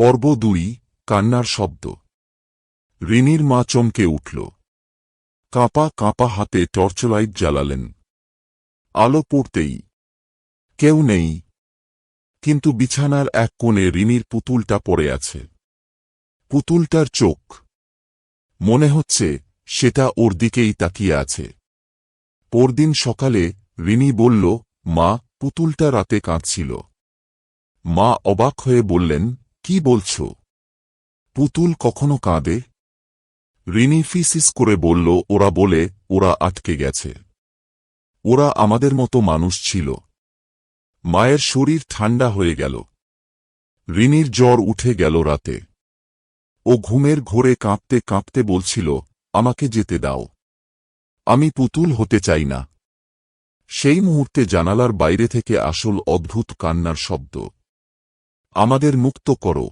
পর্ব দুই, কান্নার শব্দ। রিনির মা চমকে উঠল। কাঁপা কাঁপা হাতে টর্চলাইট জ্বালালেন। আলো পড়তেই। কেউ নেই। কিন্তু বিছানার এক কোণে রিনির পুতুলটা পড়ে আছে। পুতুলটার চোখ। মনে হচ্ছে সেটা ওর দিকেই তাকিয়ে আছে। পরদিন সকালে রিনি বলল, মা, পুতুলটা রাতে কাঁদছিল। মা অবাক হয়ে বললেন কি বলছ? পুতুল কখনো কাঁদে? রিনি ফিসিস করে বলল, ওরা বলে, ওরা আটকে গেছে। ওরা আমাদের মতো মানুষ ছিল। মায়ের শরীর ঠান্ডা হয়ে গেল। রিনির জ্বর উঠে গেল রাতে। ও ঘুমের ঘোরে কাঁপতে কাঁপতে বলছিল, আমাকে যেতে দাও। আমি পুতুল হতে চাই না। সেই মুহূর্তে জানালার বাইরে থেকে আসল অদ্ভুত কান্নার শব্দ। আমাদের মুক্ত করো।